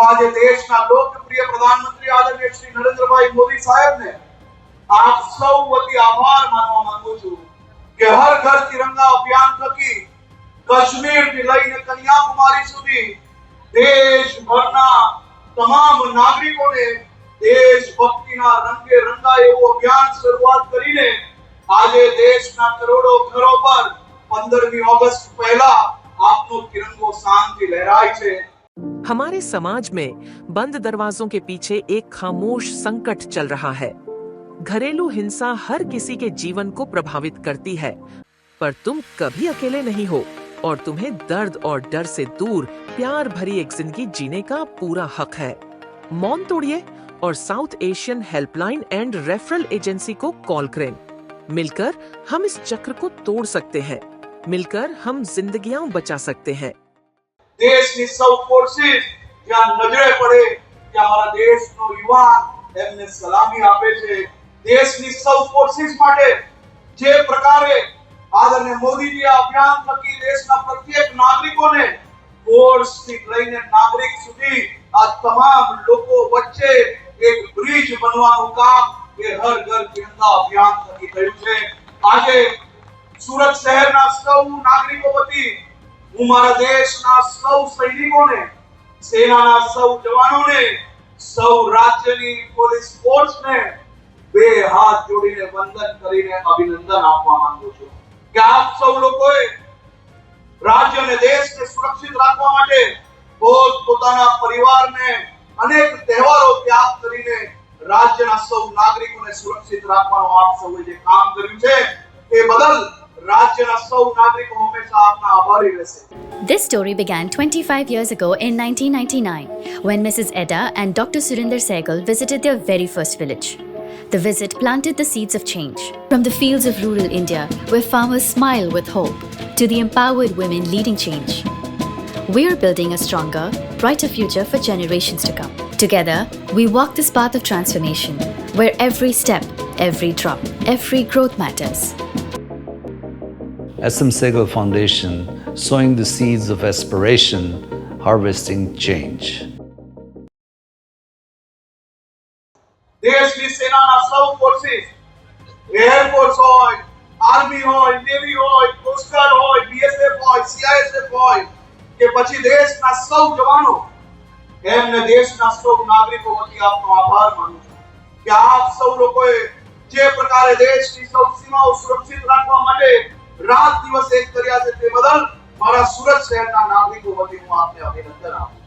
આજે દેશના લોકપ્રિય પ્રધાનમંત્રી આદરણીય શ્રી નરેન્દ્રભાઈ મોદી સાહેબને આપ સૌ વતી આભાર માનવા માંગુ છું કે હર ઘર તિરંગા અભિયાન થકી કાશ્મીરથી લઈને કન્યાકુમારી સુધી દેશભરના તમામ નાગરિકોને દેશભક્તિના રંગે રંગાય એવું અભિયાન શરૂઆત કરીને આજે દેશના કરોડો ઘરો પર 15મી ઓગસ્ટ પહેલા આપનો તિરંગો શાંતિ લહેરાય છે. हमारे समाज में बंद दरवाजों के पीछे एक खामोश संकट चल रहा है। घरेलू हिंसा हर किसी के जीवन को प्रभावित करती है, पर तुम कभी अकेले नहीं हो और तुम्हें दर्द और डर से दूर, प्यार भरी एक ज़िंदगी जीने का पूरा हक है। मौन तोड़िए और South Asian helpline and referral agency को कॉल करें। मिलकर हम इस चक्र को तोड़ सकते हैं। मिलकर हम जिंदगियाँ बचा सकते हैं। દેશની સૌ ફોર્સિસ જ્યાં નજરે પડે ત્યાં અમારા દેશનો યુવાન એમને સલામી આપે છે. દેશની સૌ ફોર્સિસ માટે જે પ્રકારે આદરણીય મોદીજી આ અભિયાન થકી દેશના પ્રત્યેક નાગરિકોને ફોર્સથી લઈને નાગરિક સુધી આ તમામ લોકો વચ્ચે એક બ્રિજ બનવાનું કામ એ હર ઘર તિરંગા અભિયાન થકી થયું છે. આજે સુરત શહેરના સૌ હું મારા દેશના સૌ સૈનિકોને, સેનાના સૌ જવાનોને, સૌ રાજ્યની પોલીસ ફોર્સને બે હાથ જોડીને વંદન કરીને અભિનંદન આપવા માંગુ છું કે આપ સૌ લોકોએ રાજ્ય અને દેશને સુરક્ષિત રાખવા માટે પોત પોતાના પરિવારને અનેક તહેવારો ત્યાગ કરીને રાજ્યના સૌ નાગરિકોને સુરક્ષિત રાખવાનો આપ સૌએ જે કામ કર્યું છે, એ બદલ This story began 25 years ago in 1999 when Mrs. Edda and Dr. Surinder Sehgal visited their very first village. The visit planted the seeds of change. From the fields of rural India, where farmers smile with hope, to the empowered women leading change. We are building a stronger, brighter future for generations to come. Together, we walk this path of transformation, where every step, every drop, every growth matters. SM Segal Foundation, sowing the seeds of aspiration, harvesting change. દેશની સેનાના સૌ forces air force હોય army હોય navy હોય coast guard હોય BSF હોય CISF હોય કે પછી દેશના સૌ જવાનો એમને દેશના સૌ નાગરિકો વતી આપનો આભાર માનું છું કે આપ સૌ લોકોએ જે પ્રકારે દેશની સૌ સીમાઓ સુરક્ષિત રાખવા માટે રાત દિવસ એક કર્યા છે તે બદલ મારા સુરત શહેરના નાગરિકો વતી હું આપને અભિનંદન આપું